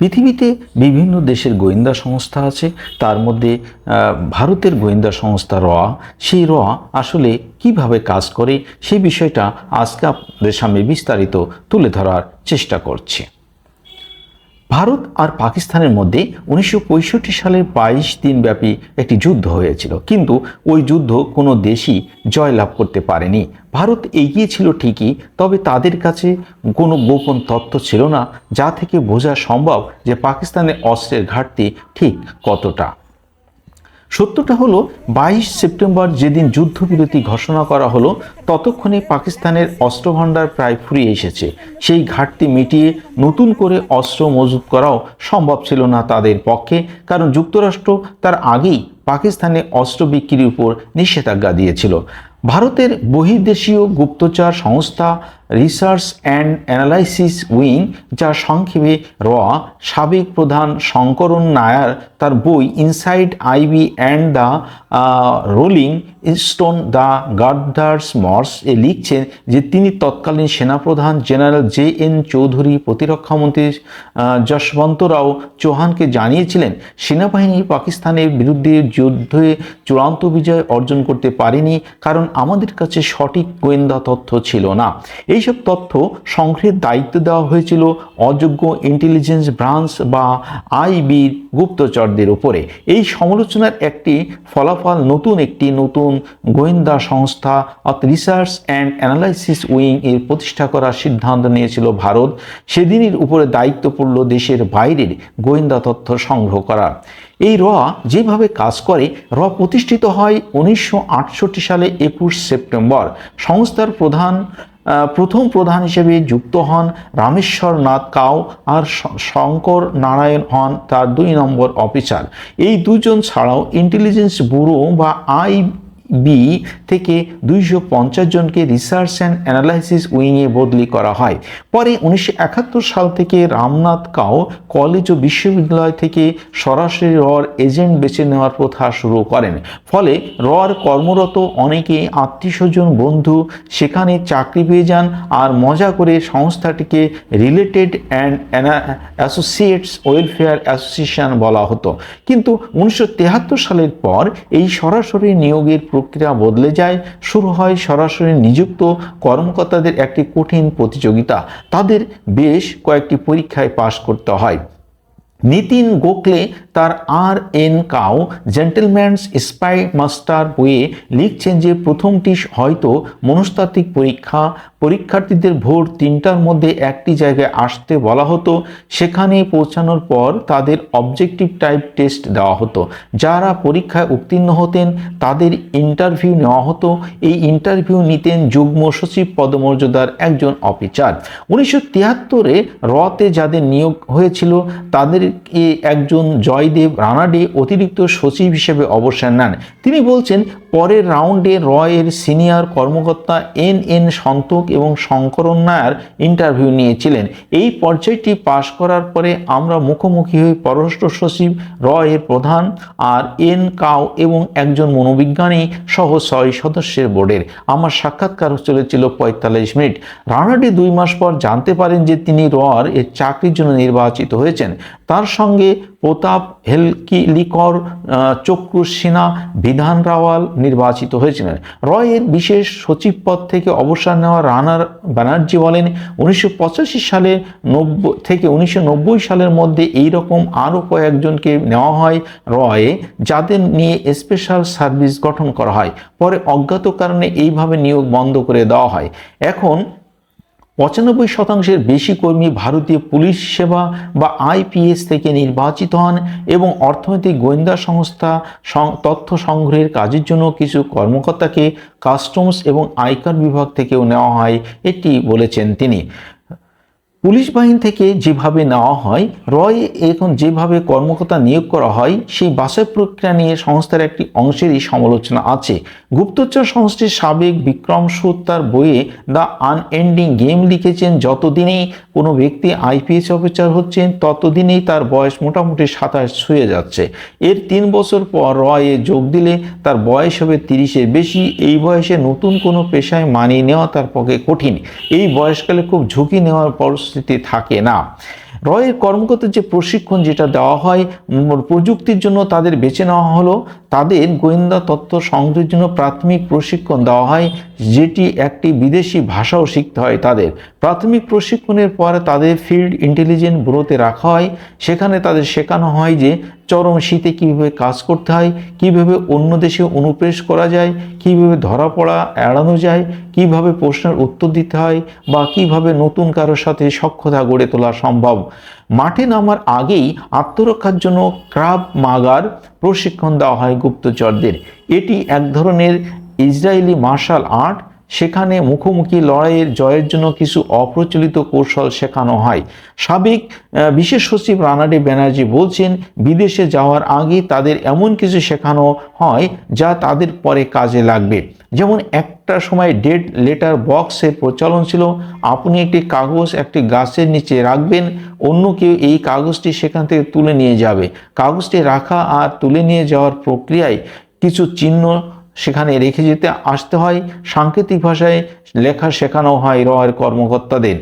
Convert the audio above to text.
পৃথিবীতে বিভিন্ন দেশের গোয়েন্দা সংস্থা আছে, তার মধ্যে ভারতের গোয়েন্দা সংস্থা র, সেই র আসলে কীভাবে কাজ করে সেই বিষয়টা আজকে আপনাদের সামনে বিস্তারিত তুলে ধরার চেষ্টা করছি। ভারত আর পাকিস্তানের মধ্যে উনিশশো সালের বাইশ দিনব্যাপী একটি যুদ্ধ হয়েছিল। কিন্তু ওই যুদ্ধ কোনো দেশই জয়লাভ করতে পারেনি। ভারত এগিয়ে ছিল ঠিকই, তবে তাদের কাছে কোনো গোপন তথ্য ছিল না, যা থেকে বোঝা সম্ভব যে পাকিস্তানের অস্ত্রের ঘাটতি ঠিক কতটা। সত্যটা হলো, বাইশ সেপ্টেম্বর যেদিন যুদ্ধবিরতি ঘোষণা করা হলো, ততক্ষণে পাকিস্তানের অস্ত্রভাণ্ডার প্রায় ফুরিয়ে এসেছে। সেই ঘাটতি মিটিয়ে নতুন করে অস্ত্র মজুত করাও সম্ভব ছিল না তাদের পক্ষে, কারণ যুক্তরাষ্ট্র তার আগেই পাকিস্তানে অস্ত্র বিক্রির উপর নিষেধাজ্ঞা দিয়েছিল। ভারতের বহির্দেশীয় গুপ্তচর সংস্থা রিসার্চ অ্যান্ড অ্যানালাইসিস উইং যা সংক্ষেপে র, সাবেক প্রধান শঙ্করণ নায়ার তার বই inside IB and the rolling stone the gathered moss এ লিখছেন যে তিনি তৎকালীন সেনাপ্রধান জেনারেল জে এন চৌধুরী প্রতিরক্ষামন্ত্রী যশবন্ত রাও চৌহানকে জানিয়েছিলেন, সেনাবাহিনী পাকিস্তানের বিরুদ্ধে যুদ্ধে চূড়ান্ত বিজয় অর্জন করতে পারেনি কারণ আমাদের কাছে সঠিক গোয়েন্দা তথ্য ছিল না। এইসব তথ্য সংগ্রহের দায়িত্ব দেওয়া হয়েছিল অযোগ্য ইন্টেলিজেন্স ব্রাঞ্চ বা আইবির গুপ্তচরদের উপরে। এই সমালোচনার একটি ফলাফল নতুন একটি নতুন গোয়েন্দা সংস্থা অর্থাৎ রিসার্চ অ্যান্ড অ্যানালাইসিস উইং এর প্রতিষ্ঠা করার সিদ্ধান্ত নিয়েছিল ভারত। সেদিনের উপরে দায়িত্ব পড়ল দেশের বাইরের গোয়েন্দা তথ্য সংগ্রহ করা। এই র যেভাবে কাজ করে, র প্রতিষ্ঠিত হয় উনিশশো আটষট্টি সালে একুশ সেপ্টেম্বর। সংস্থার প্রধান প্রথম প্রধান হিসেবে যুক্ত হন রামেশ্বরনাথ কাউ আর শঙ্কর নারায়ণ হন তার দুই নম্বর অফিসার। এই দুজন ছাড়াও ইন্টেলিজেন্স ব্যুরো বা আই বি থেকে দুইশো পঞ্চাশ জনকে রিসার্চ অ্যান্ড অ্যানালাইসিস উইংয়ে বদলি করা হয়। পরে উনিশশো একাত্তর সাল থেকে রামনাথ কাও কলেজ ও বিশ্ববিদ্যালয় থেকে সরাসরি রর এজেন্ট বেছে নেওয়ার প্রথা শুরু করেন। ফলে রর কর্মরত অনেকে আত্মীয়স্বজন, বন্ধু সেখানে চাকরি পেয়ে যান আর মজা করে সংস্থাটিকে related and associates welfare association বলা হতো। কিন্তু উনিশশো সালের পর এই সরাসরি নিয়োগের প্রক্রিয়া বদলে যায়, শুরু হয় সরাসরি নিযুক্ত কর্মকর্তাদের একটি কঠিন প্রতিযোগিতা। তাদের বেশ কয়েকটি পরীক্ষায় পাশ করতে হয়। নিতিন গোখলে তার R N Kao gentleman's spymaster বইয়ে লিখছেন যে প্রথমটি হয়তো মনস্তাত্ত্বিক পরীক্ষা। পরীক্ষার্থীদের ভোর তিনটার মধ্যে একটি জায়গায় আসতে বলা হতো। সেখানে পৌঁছানোর পর তাদের অবজেক্টিভ টাইপ টেস্ট দেওয়া হতো। যারা পরীক্ষায় উত্তীর্ণ হতেন, তাদের ইন্টারভিউ নেওয়া হতো। এই ইন্টারভিউ নিতেন যুগ্ম সচিব পদমর্যাদার একজন অফিসার উনিশশো তিয়াত্তরে রতে যাদের নিয়োগ হয়েছিল, তাদেরকে একজন জয়দেব রানাডে অতিরিক্ত সচিব হিসেবে অবসর নেন। তিনি বলছেন, পরের রাউন্ডে রয়ের সিনিয়র কর্মকর্তা এন এন সন্তোক এবং শঙ্করন নায়ার ইন্টারভিউ নিয়েছিলেন। এই পর্যায়টি পাশ করার পরে আমরা মুখোমুখি হই পররাষ্ট্র সচিব, রয়ের প্রধান আর এন কাও এবং একজন মনোবিজ্ঞানী সহ ছয় সদস্যের বোর্ডের। আমার সাক্ষাৎকার চলেছিল পঁয়তাল্লিশ মিনিট। রানাডি দুই মাস পর জানতে পারেন যে তিনি রর এর চাকরির জন্য নির্বাচিত হয়েছেন। তার সঙ্গে প্রতাপ হেলকি লিকর চক্রু সিনহা, বিধান রাওয়াল নির্বাচিত হয়েছিলেন। রয়ের বিশেষ সচিব পদ থেকে অবসর নেওয়া রানার ব্যানার্জি বলেন, উনিশশো সালে নব্বই থেকে উনিশশো নব্বই সালের মধ্যে এই রকম আরও কয়েকজনকে নেওয়া হয় রয়ে, যাদের নিয়ে স্পেশাল সার্ভিস গঠন করা হয়। পরে অজ্ঞাত কারণে এইভাবে নিয়োগ বন্ধ করে দেওয়া হয়। এখন পঁচানব্বই শতাংশের বেশি কর্মী ভারতীয় পুলিশ সেবা বা আইপিএস থেকে নির্বাচিত হন এবং অর্থনৈতিক গোয়েন্দা সংস্থা তথ্য সংগ্রহের কাজের জন্য কিছু কর্মকর্তাকে কাস্টমস এবং আয়কর বিভাগ থেকেও নেওয়া হয়, এটি বলেছেন তিনি। পুলিশ বাহিনী থেকে যেভাবে নেওয়া হয়, রয় এখন যেভাবে কর্মকর্তা নিয়োগ করা হয়, সেই বাছাই প্রক্রিয়া নিয়ে সংস্থার একটি অংশেরই সমালোচনা আছে। গুপ্তচর সংস্থার সাবেক বিক্রম সুদ তার বইয়ে দ্য আনএন্ডিং গেম লিখেছেন, যতদিনেই কোনো ব্যক্তি আইপিএস অফিসার হচ্ছেন, ততদিনেই তার বয়স মোটামুটি সাতাশ ছুঁয়ে যাচ্ছে। এর তিন বছর পর রয়ে যোগ দিলে তার বয়স হবে তিরিশের বেশি। এই বয়সে নতুন কোনো পেশায় মানিয়ে নেওয়া তার পক্ষে কঠিন। এই বয়সকালে খুব ঝুঁকি নেওয়ার পরিস্থিতি থাকে না। রয়ের কর্মকর্তার যে প্রশিক্ষণ যেটা দেওয়া হয় প্রযুক্তির জন্য তাদের বেছে নেওয়া হলো। তাদের গোয়েন্দা তত্ত্ব সংগ্রহের জন্য প্রাথমিক প্রশিক্ষণ দেওয়া হয়, যেটি একটি বিদেশি ভাষাও শিখতে হয় তাদের। প্রাথমিক প্রশিক্ষণের পর তাদের ফিল্ড ইন্টেলিজেন্ট ব্যুরোতে রাখা হয়। সেখানে তাদের শেখানো হয় যে চরম শীতে কীভাবে কাজ করতে হয়, কীভাবে অন্য দেশে অনুপ্রেশ করা যায়, কীভাবে ধরা পড়া এড়ানো যায়, কীভাবে প্রশ্নের উত্তর দিতে হয় বা কীভাবে নতুন কারোর সাথে সক্ষতা গড়ে তোলা সম্ভব। মাঠে নামার আগেই আত্মরক্ষার জন্য ক্রাব মাগার প্রশিক্ষণ দেওয়া হয় গুপ্তচরদের। এটি এক ধরনের ইসরায়েলি মার্শাল আর্ট সেখানে মুখোমুখি লড়াইয়ের জয়ের জন্য কিছু অপ্রচলিত কৌশল শেখানো হয়। সাবেক বিশেষ সচিব রানাডে ব্যানার্জি বলছেন, বিদেশে যাওয়ার আগে তাদের এমন কিছু শেখানো হয় যা তাদের পরে কাজে লাগবে। যেমন একটা সময় ডেড লেটার বক্সের প্রচলন ছিল, আপনি একটি কাগজ একটি গাছের নিচে রাখবেন, অন্য কেউ এই কাগজটি সেখান থেকে তুলে নিয়ে যাবে। কাগজটি রাখা আর তুলে নিয়ে যাওয়ার প্রক্রিয়ায় কিছু চিহ্ন সেখানে রেখে যেতে আসতে হয়। সাংকেতিক ভাষায় লেখা শেখানো হয় রয়ের কর্মকর্তাদের।